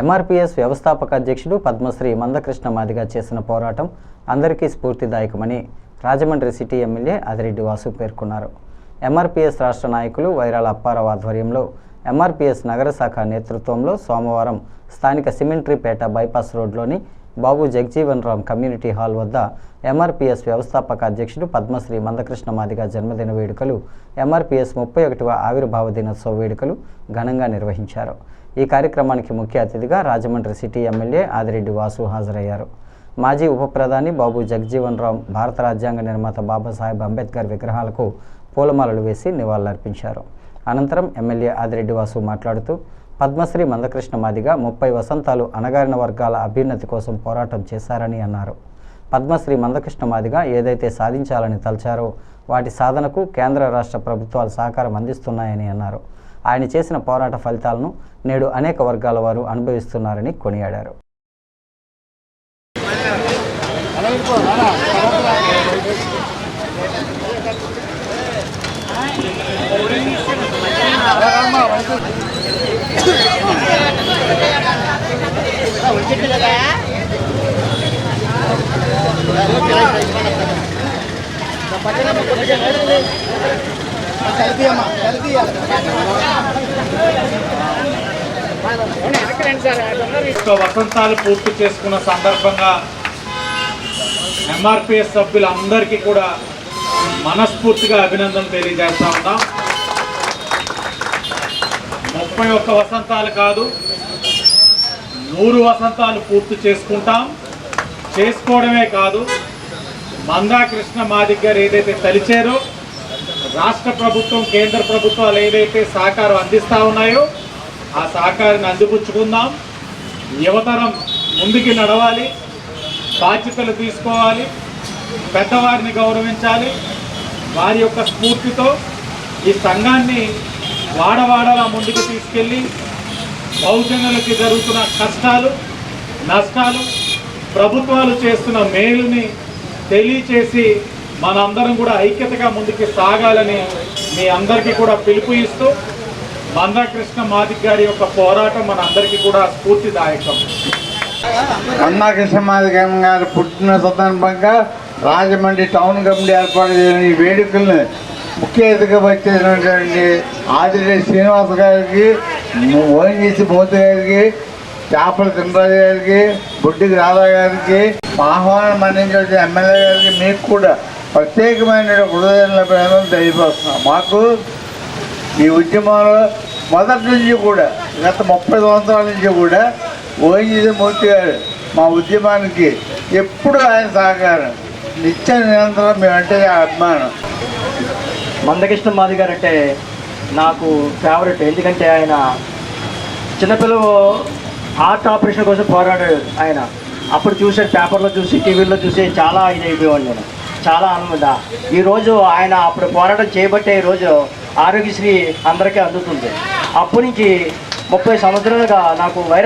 ఎంఆర్పిఎస్ వ్యవస్థాపక అధ్యక్షుడు పద్మశ్రీ మందకృష్ణ మాదిగా చేసిన పోరాటం అందరికీ స్ఫూర్తిదాయకమని రాజమండ్రి సిటీ ఎమ్మెల్యే అదిరెడ్డి వాసు పేర్కొన్నారు. ఎంఆర్పిఎస్ రాష్ట్ర నాయకులు వైరాల అప్పారావు ఆధ్వర్యంలో ఎంఆర్పిఎస్ నగర శాఖ నేతృత్వంలో సోమవారం స్థానిక సిమెంట్రీపేట బైపాస్ రోడ్లోని బాబు జగజీవన్ రామ్ కమ్యూనిటీ హాల్ వద్ద ఎంఆర్పిఎస్ వ్యవస్థాపక అధ్యక్షుడు పద్మశ్రీ మందకృష్ణ మాదిగ జన్మదిన వేడుకలు ఎంఆర్పిఎస్ ముప్పై ఒకటివ ఆవిర్భావ దినోత్సవ వేడుకలు ఘనంగా నిర్వహించారు. ఈ కార్యక్రమానికి ముఖ్య అతిథిగా రాజమండ్రి సిటీ ఎమ్మెల్యే ఆదిరెడ్డి వాసు హాజరయ్యారు. మాజీ ఉప ప్రధాని బాబు జగజీవన్ రామ్ భారత రాజ్యాంగ నిర్మాత బాబాసాహెబ్ అంబేద్కర్ విగ్రహాలకు పూలమాలలు వేసి నివాళులర్పించారు. అనంతరం ఎమ్మెల్యే ఆదిరెడ్డి వాసు మాట్లాడుతూ పద్మశ్రీ మందకృష్ణ మాదిగ ముప్పై వసంతాలు అణగారిన వర్గాల అభ్యున్నతి కోసం పోరాటం చేశారని అన్నారు. పద్మశ్రీ మందకృష్ణ మాదిగ ఏదైతే సాధించాలని తలచారో వాటి సాధనకు కేంద్ర రాష్ట్ర ప్రభుత్వాలు సహకారం అందిస్తున్నాయని అన్నారు. ఆయన చేసిన పోరాట ఫలితాలను నేడు అనేక వర్గాల వారు అనుభవిస్తున్నారని కొనియాడారు. వసంతాలు పూర్తి చేసుకున్న సందర్భంగా ఎంఆర్పిఎస్ సభ్యులందరికీ కూడా మనస్ఫూర్తిగా అభినందన తెలియజేస్తా ఉన్నాం. ముప్పై ఒక్క వసంతాలు కాదు నూరు వసంతాలు పూర్తి చేసుకుంటాం. చేసుకోవడమే కాదు మందాకృష్ణ మాదిక్ గారు ఏదైతే తలిచారో రాష్ట్ర ప్రభుత్వం కేంద్ర ప్రభుత్వాలు ఏదైతే సహకారం అందిస్తూ ఉన్నాయో ఆ సహకారాన్ని అందిపుచ్చుకుందాం. యువతరం ముందుకి నడవాలి బాధ్యతలు తీసుకోవాలి పెద్దవారిని గౌరవించాలి. వారి యొక్క స్ఫూర్తితో ఈ సంఘాన్ని వాడవాడలా ముందుకు తీసుకెళ్ళి బహుజనులకి జరుగుతున్న కష్టాలు నష్టాలు ప్రభుత్వాలు చేస్తున్న మేలుని తెలియచేసి మనందరం కూడా ఐక్యతగా ముందుకు సాగాలని మీ అందరికీ కూడా పిలుపు ఇస్తూ మందాకృష్ణ మాదిక్ గారి యొక్క పోరాటం మన అందరికీ కూడా స్ఫూర్తిదాయకం మందాకృష్ణ కృష్ణమాధవన్ గారు పుట్టిన సందర్భంగా రాజమండ్రి టౌన్ కమిటీ ఏర్పాటు చేసిన ఈ వేడుకల్ని ముఖ్య అతిథిగా వచ్చేసినటువంటి ఆదిరెడ్డి శ్రీనివాస్ గారికి ఓఎన్జీసీ మోతి గారికి చేపల తినరాజు గారికి బుడ్డికి రాధా గారికి ఆహ్వానం మన్నించిన ఎమ్మెల్యే గారికి మీకు కూడా ప్రత్యేకమైన హృదయం తెలియపరుస్తున్నాం. మాకు ఈ ఉద్యమంలో మొదటి నుంచి కూడా గత ముప్పై సంవత్సరాల నుంచి కూడా ఓఎన్జీసీ మూర్తి గారు మా ఉద్యమానికి ఎప్పుడు ఆయన సహకారం నిత్య నిరంతరం మేమంటే అభిమానం. మందకృష్ణ మాది గారు అంటే నాకు ఫేవరెట్ ఎందుకంటే ఆయన చిన్నపిల్లలు హార్ట్ ఆపరేషన్ కోసం పోరాడాడు ఆయన. అప్పుడు చూసే పేపర్లో చూసి టీవీలో చూసి చాలా ఇది అయిపోయాడు నేను. చాలా ఆనంద ఈరోజు ఆయన అప్పుడు పోరాటం చేయబట్టే ఈరోజు ఆరోగ్యశ్రీ అందరికీ అందుతుంది. అప్పటి నుంచి ముప్పై సంవత్సరాలుగా నాకు వైరస్